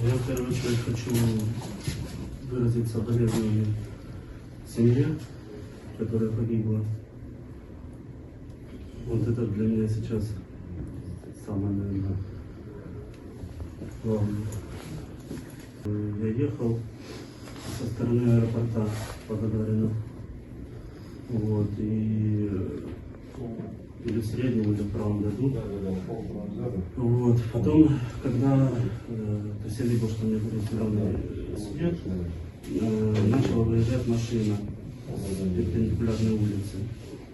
Я в первую очередь хочу выразить соболезнования семье, которая погибла. Вот это для меня сейчас самое, наверное, главное. Я ехал со стороны аэропорта по Гагарину. Вот, и э, или в среднем, или в правом году. Вот. Потом, когда э, то есть я видел, что у меня будет зеленый свет, э, начала выезжать машина с перпендикулярной улицы.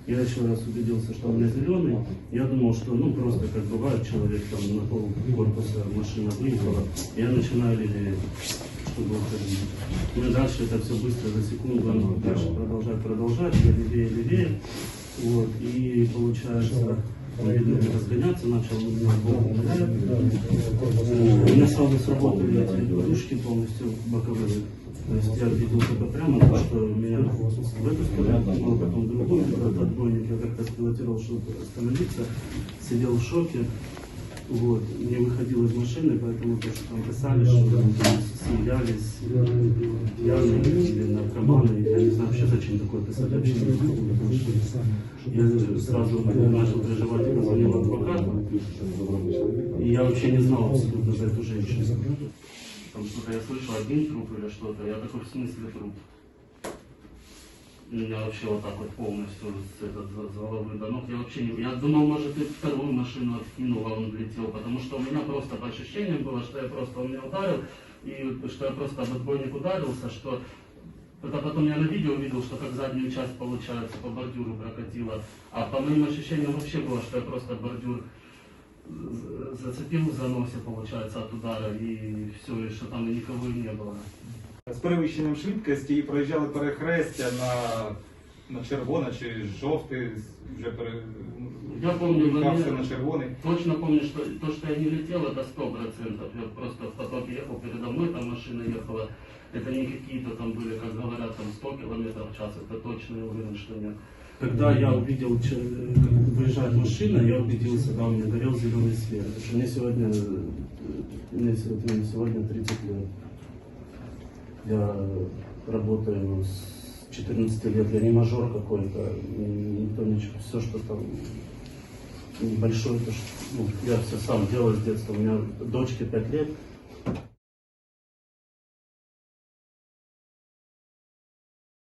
Я еще раз убедился, что она зеленый. Я думал, что ну просто как бывает, человек там на пол корпуса машина выехала. Я начинаю левее, чтобы уходить. Ну и дальше это все быстро за секунду, оно дальше продолжать, продолжать, я левее, левее. Вот, и получается, разгоняться начал, у меня меня сразу сработали эти подушки полностью боковые. То есть я видел только прямо то, что меня в эту сторону, а потом этот отбойник я как-то спилотировал, чтобы остановиться, сидел в шоке. Вот, не выходил из машины, поэтому то, что там писали, что там смеялись, пьяные или наркоманы, я не знаю вообще зачем такое писать, вообще не что я сразу начал переживать, я позвонил адвокату, и я вообще не знал абсолютно за эту женщину. Там что-то я слышал, один труп или что-то, я такой, в смысле труп? Меня вообще вот так вот полностью этот, с головы до. Я вообще не... Я думал, может, и вторую машину откинул, а он влетел. Потому что у меня просто по ощущениям было, что я просто, он меня ударил, и что я просто об отбойник ударился, что это потом я на видео увидел, что как заднюю часть, получается, по бордюру прокатило. А по моим ощущениям вообще было, что я просто бордюр зацепил в заносе, получается, от удара, и все, и что там никого и не было З перевищенням швидкості і проїжджали перехрестя на, на червоне чи жовте, вже пере... Я помню, вмикався вони- на червоний. Точно помню, что то, что я не летел, это сто процентов. Я просто в поток ехал, передо мной там машина ехала. Это не какие-то там были, как говорят, там 100 километров в час. Это точно я уверен, что нет. Когда я увидел, че- как выезжает машина, я убедился, да, у меня горел зеленый свет. Потому что мне сегодня, э, мне сегодня, сегодня 30 лет. Я работаю с 14 лет, я не мажор какой-то, никто ничего, все, что там небольшой, то, что, ну, я все сам делаю с детства. У меня дочке 5 лет,